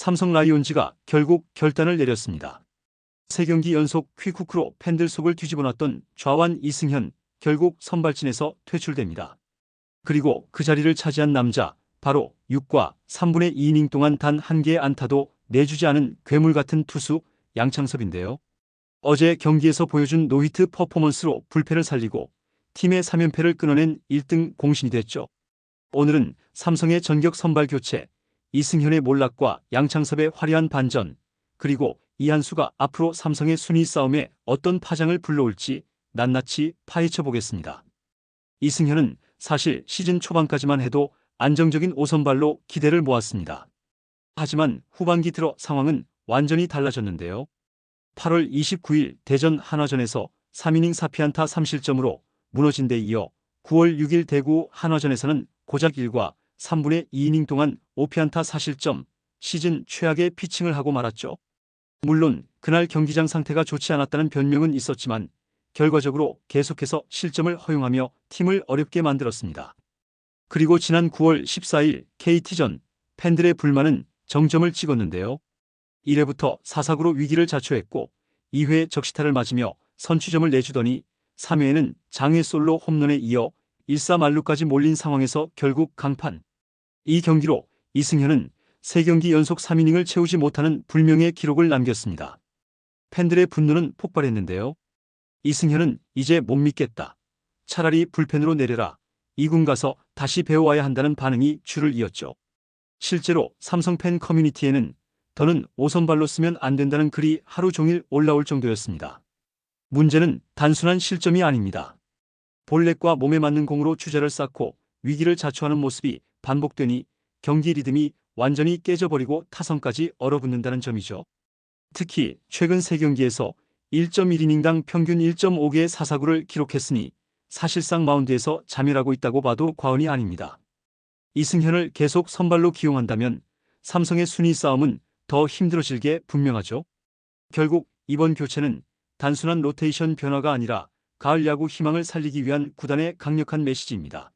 삼성 라이온즈가 결국 결단을 내렸습니다. 세 경기 연속 퀵후크로 팬들 속을 뒤집어놨던 좌완 이승현 결국 선발진에서 퇴출됩니다. 그리고 그 자리를 차지한 남자 바로 6과 3분의 2이닝 동안 단 한 개의 안타도 내주지 않은 괴물 같은 투수 양창섭인데요. 어제 경기에서 보여준 노히트 퍼포먼스로 불펜을 살리고 팀의 3연패를 끊어낸 1등 공신이 됐죠. 오늘은 삼성의 전격 선발 교체, 이승현의 몰락과 양창섭의 화려한 반전, 그리고 이한수가 앞으로 삼성의 순위 싸움에 어떤 파장을 불러올지 낱낱이 파헤쳐 보겠습니다. 이승현은 사실 시즌 초반까지만 해도 안정적인 5선발로 기대를 모았습니다. 하지만 후반기 들어 상황은 완전히 달라졌는데요. 8월 29일 대전 한화전에서 3이닝 4피안타 3실점으로 무너진 데 이어 9월 6일 대구 한화전에서는 고작 1과 3분의 2이닝 동안 5피안타 4실점, 시즌 최악의 피칭을 하고 말았죠. 물론 그날 경기장 상태가 좋지 않았다는 변명은 있었지만 결과적으로 계속해서 실점을 허용하며 팀을 어렵게 만들었습니다. 그리고 지난 9월 14일 KT전 팬들의 불만은 정점을 찍었는데요. 1회부터 4사구로 위기를 자초했고 2회 적시타를 맞으며 선취점을 내주더니 3회에는 장외 솔로 홈런에 이어 1사말루까지 몰린 상황에서 결국 강판. 이 경기로 이승현은 3경기 연속 3이닝을 채우지 못하는 불명예 기록을 남겼습니다. 팬들의 분노는 폭발했는데요. 이승현은 이제 못 믿겠다. 차라리 불펜으로 내려라. 이군 가서 다시 배워와야 한다는 반응이 줄을 이었죠. 실제로 삼성 팬 커뮤니티에는 더는 5선발로 쓰면 안 된다는 글이 하루 종일 올라올 정도였습니다. 문제는 단순한 실점이 아닙니다. 볼넷과 몸에 맞는 공으로 주자를 쌓고 위기를 자초하는 모습이 반복되니 경기 리듬이 완전히 깨져버리고 타선까지 얼어붙는다는 점이죠. 특히 최근 3경기에서 1.1이닝당 평균 1.5개의 사사구를 기록했으니 사실상 마운드에서 자멸하고 있다고 봐도 과언이 아닙니다. 이승현을 계속 선발로 기용한다면 삼성의 순위 싸움은 더 힘들어질 게 분명하죠. 결국 이번 교체는 단순한 로테이션 변화가 아니라 가을 야구 희망을 살리기 위한 구단의 강력한 메시지입니다.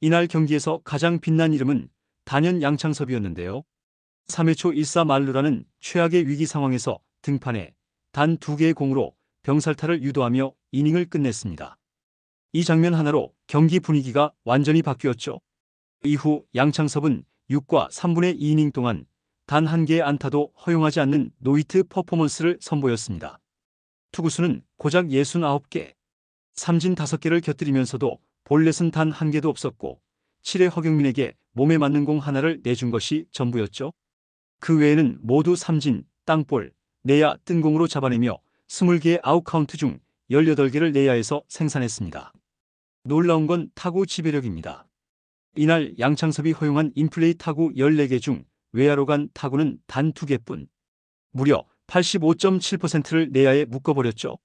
이날 경기에서 가장 빛난 이름은 단연 양창섭이었는데요. 3회 초 1사 말루라는 최악의 위기 상황에서 등판해 단 두 개의 공으로 병살타를 유도하며 이닝을 끝냈습니다. 이 장면 하나로 경기 분위기가 완전히 바뀌었죠. 이후 양창섭은 6과 3분의 2이닝 동안 단 한 개의 안타도 허용하지 않는 노이트 퍼포먼스를 선보였습니다. 투구수는 고작 69개, 삼진 5개를 곁들이면서도 볼넷은 단 한 개도 없었고 7회 허경민에게 몸에 맞는 공 하나를 내준 것이 전부였죠. 그 외에는 모두 삼진, 땅볼, 내야 뜬 공으로 잡아내며 20개의 아웃카운트 중 18개를 내야에서 생산했습니다. 놀라운 건 타구 지배력입니다. 이날 양창섭이 허용한 인플레이 타구 14개 중 외야로 간 타구는 단 2개뿐. 무려 85.7%를 내야에 묶어버렸죠.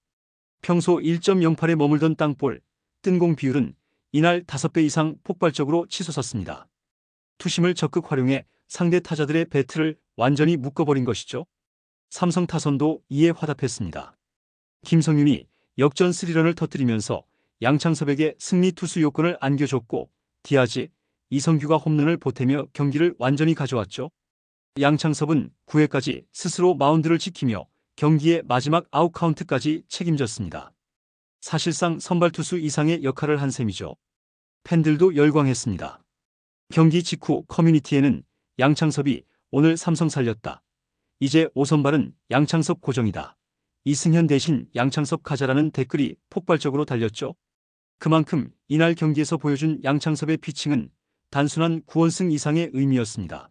평소 1.08에 머물던 땅볼, 뜬공 비율은 이날 5배 이상 폭발적으로 치솟았습니다. 투심을 적극 활용해 상대 타자들의 배트를 완전히 묶어버린 것이죠. 삼성 타선도 이에 화답했습니다. 김성윤이 역전 스리런을 터뜨리면서 양창섭에게 승리 투수 요건을 안겨줬고 디아지, 이성규가 홈런을 보태며 경기를 완전히 가져왔죠. 양창섭은 9회까지 스스로 마운드를 지키며 경기의 마지막 아웃카운트까지 책임졌습니다. 사실상 선발 투수 이상의 역할을 한 셈이죠. 팬들도 열광했습니다. 경기 직후 커뮤니티에는 양창섭이 오늘 삼성 살렸다. 이제 5선발은 양창섭 고정이다. 이승현 대신 양창섭 가자라는 댓글이 폭발적으로 달렸죠. 그만큼 이날 경기에서 보여준 양창섭의 피칭은 단순한 9원승 이상의 의미였습니다.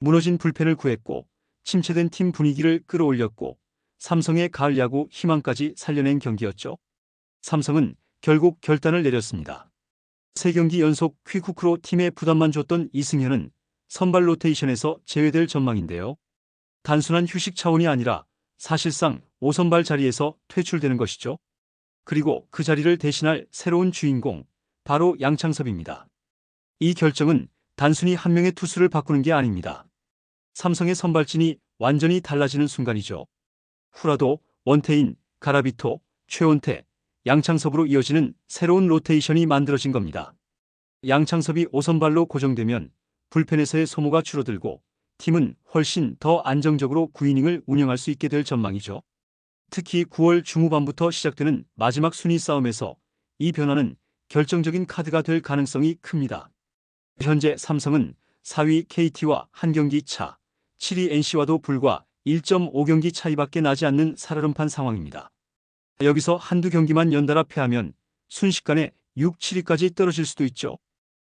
무너진 불펜을 구했고 침체된 팀 분위기를 끌어올렸고 삼성의 가을 야구 희망까지 살려낸 경기였죠. 삼성은 결국 결단을 내렸습니다. 세 경기 연속 퀵후크로 팀에 부담만 줬던 이승현은 선발 로테이션에서 제외될 전망인데요. 단순한 휴식 차원이 아니라 사실상 5선발 자리에서 퇴출되는 것이죠. 그리고 그 자리를 대신할 새로운 주인공, 바로 양창섭입니다. 이 결정은 단순히 한 명의 투수를 바꾸는 게 아닙니다. 삼성의 선발진이 완전히 달라지는 순간이죠. 후라도, 원태인, 가라비토, 최원태, 양창섭으로 이어지는 새로운 로테이션이 만들어진 겁니다. 양창섭이 5선발로 고정되면 불펜에서의 소모가 줄어들고 팀은 훨씬 더 안정적으로 9이닝을 운영할 수 있게 될 전망이죠. 특히 9월 중후반부터 시작되는 마지막 순위 싸움에서 이 변화는 결정적인 카드가 될 가능성이 큽니다. 현재 삼성은 4위 KT와 한 경기 차, 7위 NC와도 불과 1.5경기 차이밖에 나지 않는 살얼음판 상황입니다. 여기서 한두 경기만 연달아 패하면 순식간에 6, 7위까지 떨어질 수도 있죠.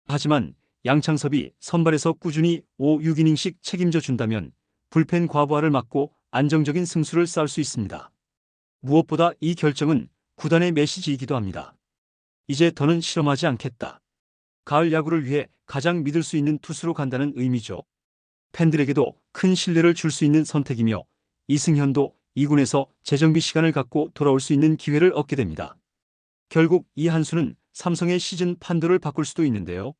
하지만 양창섭이 선발에서 꾸준히 5, 6이닝씩 책임져 준다면 불펜 과부하를 막고 안정적인 승수를 쌓을 수 있습니다. 무엇보다 이 결정은 구단의 메시지이기도 합니다. 이제 더는 실험하지 않겠다. 가을 야구를 위해 가장 믿을 수 있는 투수로 간다는 의미죠. 팬들에게도 큰 신뢰를 줄 수 있는 선택이며 이승현도 2군에서 재정비 시간을 갖고 돌아올 수 있는 기회를 얻게 됩니다. 결국 이 한수는 삼성의 시즌 판도를 바꿀 수도 있는데요.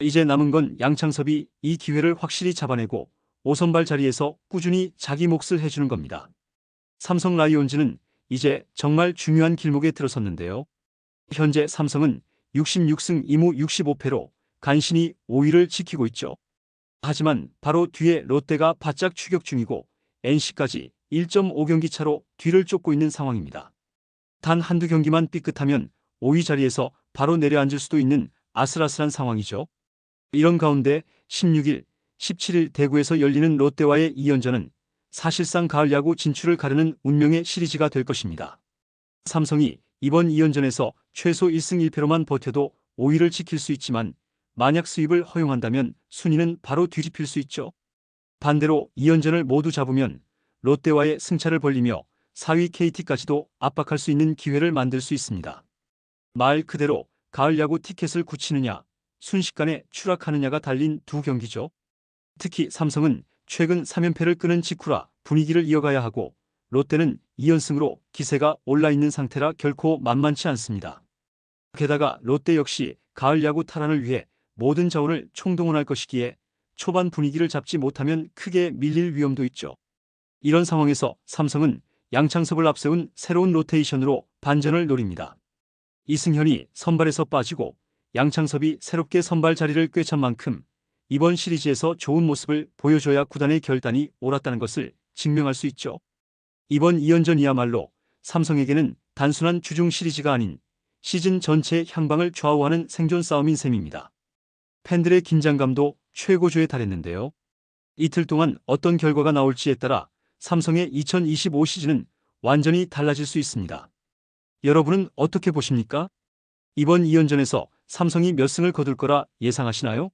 이제 남은 건 양창섭이 이 기회를 확실히 잡아내고 5선발 자리에서 꾸준히 자기 몫을 해주는 겁니다. 삼성 라이온즈는 이제 정말 중요한 길목에 들어섰는데요. 현재 삼성은 66승 2무 65패로 간신히 5위를 지키고 있죠. 하지만 바로 뒤에 롯데가 바짝 추격 중이고 NC까지 1.5경기 차로 뒤를 쫓고 있는 상황입니다. 단 한두 경기만 삐끗하면 5위 자리에서 바로 내려앉을 수도 있는 아슬아슬한 상황이죠. 이런 가운데 16일, 17일 대구에서 열리는 롯데와의 2연전은 사실상 가을 야구 진출을 가르는 운명의 시리즈가 될 것입니다. 삼성이 이번 2연전에서 최소 1승 1패로만 버텨도 5위를 지킬 수 있지만 만약 수입을 허용한다면 순위는 바로 뒤집힐 수 있죠. 반대로 2연전을 모두 잡으면 롯데와의 승차를 벌리며 4위 KT까지도 압박할 수 있는 기회를 만들 수 있습니다. 말 그대로 가을 야구 티켓을 굳히느냐, 순식간에 추락하느냐가 달린 두 경기죠. 특히 삼성은 최근 3연패를 끄는 직후라 분위기를 이어가야 하고 롯데는 2연승으로 기세가 올라 있는 상태라 결코 만만치 않습니다. 게다가 롯데 역시 가을 야구 탈환을 위해 모든 자원을 총동원할 것이기에 초반 분위기를 잡지 못하면 크게 밀릴 위험도 있죠. 이런 상황에서 삼성은 양창섭을 앞세운 새로운 로테이션으로 반전을 노립니다. 이승현이 선발에서 빠지고 양창섭이 새롭게 선발 자리를 꿰찬 만큼 이번 시리즈에서 좋은 모습을 보여줘야 구단의 결단이 옳았다는 것을 증명할 수 있죠. 이번 2연전이야말로 삼성에게는 단순한 주중 시리즈가 아닌 시즌 전체의 향방을 좌우하는 생존 싸움인 셈입니다. 팬들의 긴장감도 최고조에 달했는데요. 이틀 동안 어떤 결과가 나올지에 따라 삼성의 2025 시즌은 완전히 달라질 수 있습니다. 여러분은 어떻게 보십니까? 이번 2연전에서 삼성이 몇 승을 거둘 거라 예상하시나요?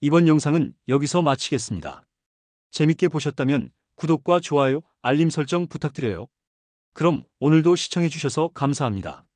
이번 영상은 여기서 마치겠습니다. 재밌게 보셨다면 구독과 좋아요, 알림 설정 부탁드려요. 그럼 오늘도 시청해주셔서 감사합니다.